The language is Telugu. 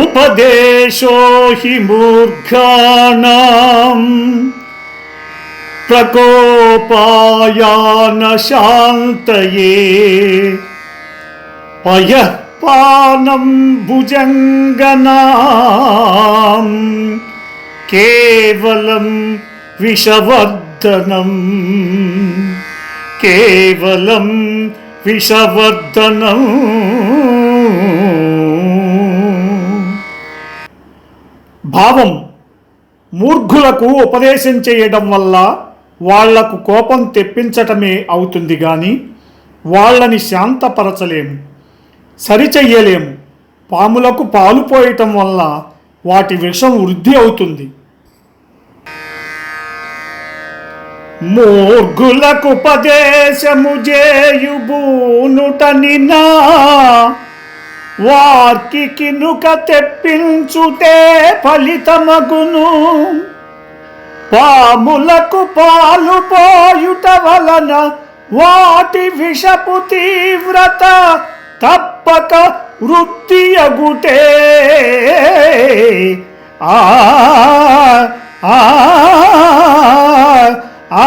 उपदेशो हि मूर्खाणाम् प्रकोपायानशान्तये पयः पानं भुजङ्गनाम् केवलं विषवर्धनम् केवलं विषवर्धनम् భావం మూర్ఘులకు ఉపదేశం చేయడం వల్ల వాళ్ళకు కోపం తెప్పించటమే అవుతుంది కానీ వాళ్ళని శాంతపరచలేము సరిచెయ్యలేము. పాములకు పాలు పోయటం వల్ల వాటి విషం వృద్ధి అవుతుంది. మూర్ఘులకు ఉపదేశము చేయుబూనుటని నా వార్కి కినుక తెప్పించుటే ఫలితమగును పాములకు పాలు పోయుట వలన వాటి విషపు తీవ్రత తప్పక వృత్తి అగుటే ఆ ఆ ఆ